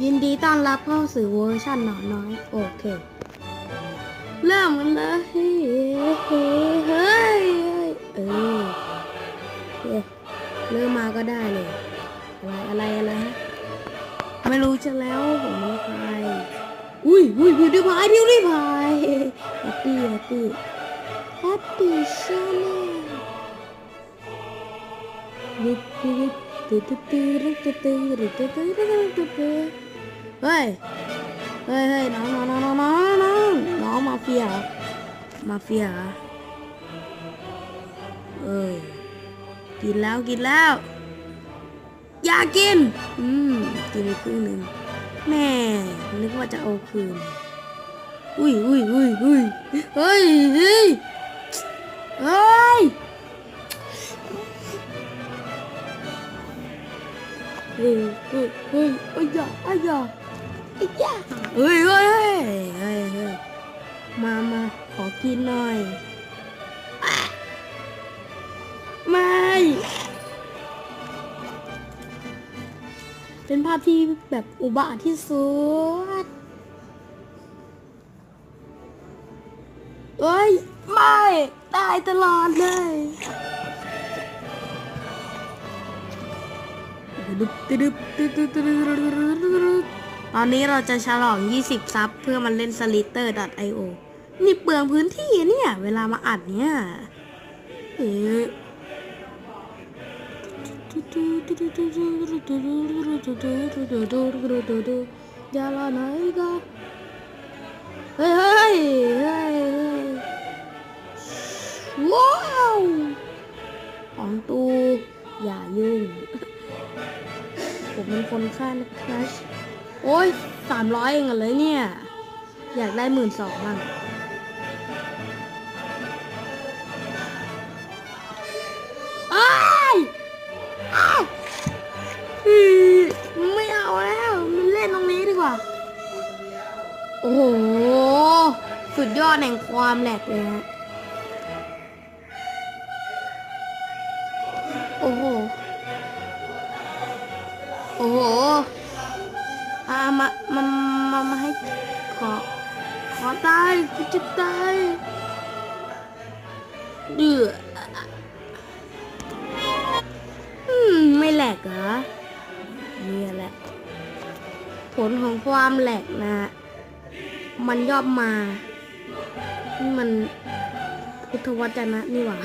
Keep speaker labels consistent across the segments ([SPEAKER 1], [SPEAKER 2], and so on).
[SPEAKER 1] ยินดีต้อนรับเข้าสู่เวอร์ชันหนอนน้อย โอเค เริ่มกันเลยเฮ้ยเฮ้ยเฮ้ยเออเริ่มมาก็ได้เลยอะไรอะไรอะไรฮะไม่รู้จะแล้วผมไม่พายอุ้ยอุ้ยพิวดิพายพิวดิพายแฮปปี้แฮปปี้แฮปปี้ชาแนลตึ๊ด ตึ๊ดตึ๊ดตึ๊ดตึ๊ดตึ๊ดตึ๊ดตึ๊ดตึ๊ดตึ๊ดตึ๊ดตึ๊ดเฮ้ย เฮ้ยเฮ้ยน้องน้องน้องน้องน้องน้องน้องมาเฟีย มาเฟียเออกินแล้วกินแล้ว อยากกิน อืม กินไปครึ่งหนึ่งแม่ นึกว่าจะเอาคืน อุ้ยอุ้ยอุ้ยอุ้ยเฮ้ยเฮ้ยเฮ้ย เฮ้ยเฮ้ยเฮ้ยอ้ยาอ้ยาอ้ยาเฮ้ยเฮ้ยเฮ้ยเฮ้ยเฮ้ยมามาขอกินหน่อย ไม่ เป็นภาพที่แบบอุบาทที่สุดเอ้ย ไม่ ตายตลอดเลย ตอนนี้เราจะฉลอง 20 ซับเพื่อมาเล่น slither.io นี่เปลืองพื้นที่เนี่ย เวลามาอัดเนี่ยเอ๊ะอยาละไหนก็เฮ้ยเฮ้ยเฮ้ยเฮ้ยว้าวของตูอย่ายุ่ง ผมเป็นคนฆ่านะครับโอ้ยสามร้อยเองเหรอเลยเนี่ย อยากได้หมื่นสองมั่งอ้ายอ้ไม่เอาแล้ว มันเล่นตรงนี้ดีกว่า โอ้โห สุดยอดแห่งความแหลกเลยฮะ โอ้โห โอ้โหอามามามามาให้ขอ ขอตายกูจะตายเดืออืม ไม่แหลกเหรอนี่แหละ ผลของความแหลกนะ มันย่อมมา นี่มันพุทธวจนะนี่หว่า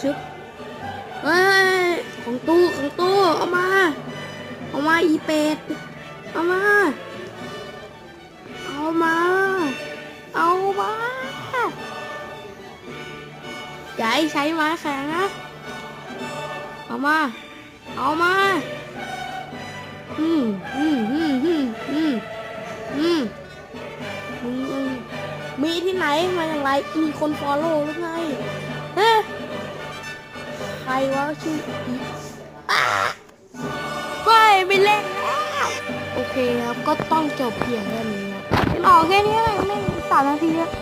[SPEAKER 1] ชึบเฮ้ย ของตู้ของตู้เอามาเอามาอีเป็ดเอามา เอามา เอามาอย่าให้ใช้ไม้แข็งนะ เอามา เอามา อืมอืมอืมอืมอืมอืมมีที่ไหนมาอย่างไร มีคนฟอลโล่หรือไงเฮ้ ใครวะชื่ออีอ้าไปไปเล่นแล้วโอเคครับก็ต้องจบเพียงแค่นี้ครับหลอกแค่นี้เลยไม่งสามนาทีแล้ว